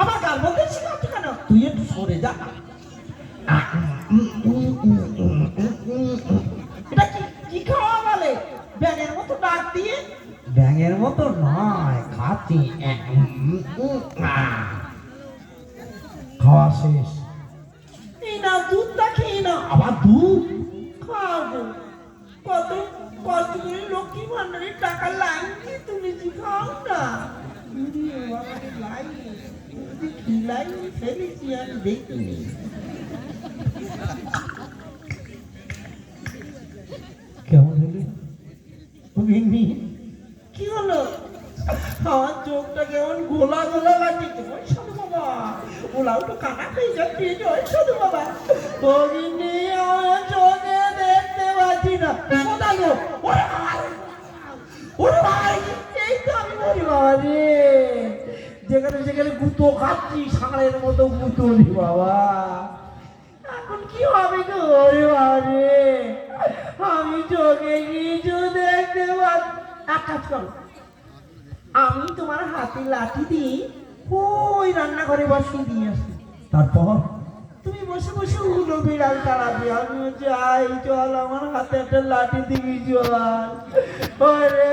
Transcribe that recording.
আমার গাল বলতে শিখাচ্ছ কেন? তুই একটু সরে যা। এটা কি কি খাওয়া বলে? ব্যাঙের মতো ডাক দিয়ে? ব্যাঙের মতো নয় খাচ্ছি খাওয়া শেষ। এই না দুধটা খেয়ে না আবার দুধ? খাব কত কত করে লক্ষ্মী ভান্ডারের টাকা লাইন দিয়ে তুমি খাও না। লাইন ফেলেছি দেখিনি কেমন হলো ভিন্নি কি হলো আমার চোখটা কেমন গোলা গোলা লাগছে ওই সাধু বাবা ওলাও তো কানা খেয়ে যাচ্ছে ওই সাধু বাবা ও ভিন্নি আমার চোখে দেখতে পাচ্ছি না কোথায় ওরে বাবা ওরে বাবা এই তো আমি ওরে বাবা রে যেখানে যেখানে গুতো খাচ্ছি সাঁড়ের মতো গুতো রে বাবা। এখন কি হবে গো? ওরে বাবা আমি চোখে কিছু দেখতে পাচ্ছি এক কাজ করো। আমি তোমার হাতে লাঠি দিই ওই রান্নাঘরে বসিয়ে দিয়ে আসি। তারপর? তুমি বসে বসে উলো বিড়াল তাড়াবে আমিও যাই চল আমার হাতে একটা লাঠি দিবি চল। ওরে